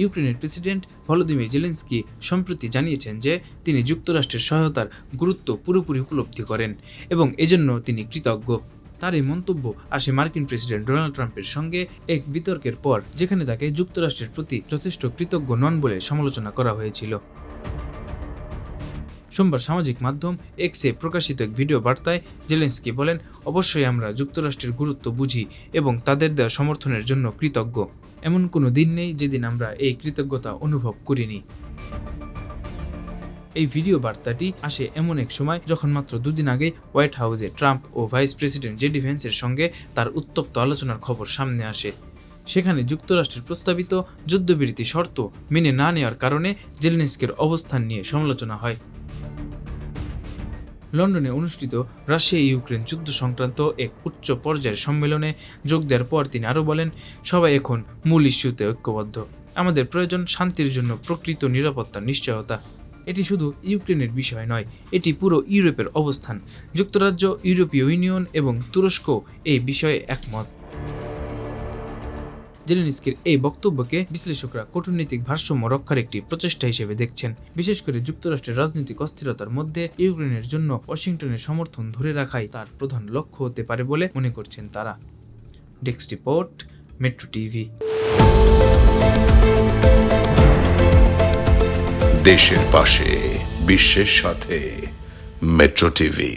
ইউক্রেনের president Volodymyr Zelensky সম্প্রতি জানিয়েছেন যে তিনি যুক্তরাষ্ট্রের সহায়তার গুরুত্ব পুরোপুরি উপলব্ধি করেন এবং এজন্য তিনি কৃতজ্ঞ। তার এই মন্তব্য আসে মার্কিন প্রেসিডেন্ট ডোনাল্ড ট্রাম্পের সঙ্গে এক বিতর্কের পর, যেখানে তাকে যুক্তরাষ্ট্রের প্রতি যথেষ্ট কৃতজ্ঞ নন বলে সমালোচনা করা হয়েছিল। সোমবার সামাজিক মাধ্যম এক্সে প্রকাশিত এক ভিডিও বার্তায় জেলেন্সকি বলেন, অবশ্যই আমরা যুক্তরাষ্ট্রের গুরুত্ব বুঝি এবং তাদের দেওয়া সমর্থনের জন্য কৃতজ্ঞ। এমন কোনো দিন নেই যেদিন আমরা এই কৃতজ্ঞতা অনুভব করিনি। এই ভিডিও বার্তাটি আসে এমন এক সময় যখন মাত্র দুদিন আগে হোয়াইট হাউসে ট্রাম্প ও ভাইস প্রেসিডেন্ট জেডি ভেন্সের সঙ্গে তার উত্তপ্ত আলোচনার খবর সামনে আসে। সেখানে যুক্তরাষ্ট্রের প্রস্তাবিত যুদ্ধবিরতি শর্ত মেনে না নেওয়ার কারণে জেলেনস্কের অবস্থান নিয়ে সমালোচনা হয়। লন্ডনে অনুষ্ঠিত রাশিয়া ইউক্রেন যুদ্ধ সংক্রান্ত এক উচ্চ পর্যায়ের সম্মেলনে যোগ দেওয়ার পর তিনি আরও বলেন, সবাই এখন মূল ইস্যুতে ঐক্যবদ্ধ। আমাদের প্রয়োজন শান্তির জন্য প্রকৃত নিরাপত্তার নিশ্চয়তা। এটি শুধু ইউক্রেনের বিষয় নয়, এটি পুরো ইউরোপের অবস্থান। যুক্তরাজ্য, ইউরোপীয় ইউনিয়ন এবং তুরস্ক এই বিষয়ে একমত। জেলেনিস্কির এই বক্তব্যকে বিশ্লেষকরা কূটনৈতিক ভারসাম্য রক্ষার একটি প্রচেষ্টা হিসেবে দেখছেন। বিশেষ করে যুক্তরাষ্ট্রের রাজনৈতিক অস্থিরতার মধ্যে ইউক্রেনের জন্য ওয়াশিংটনের সমর্থন ধরে রাখাই তার প্রধান লক্ষ্য হতে পারে বলে মনে করছেন তারা। Desk report, metro TV. দেশের পাশে, বিশ্বের সাথে, মেট্রো টিভি।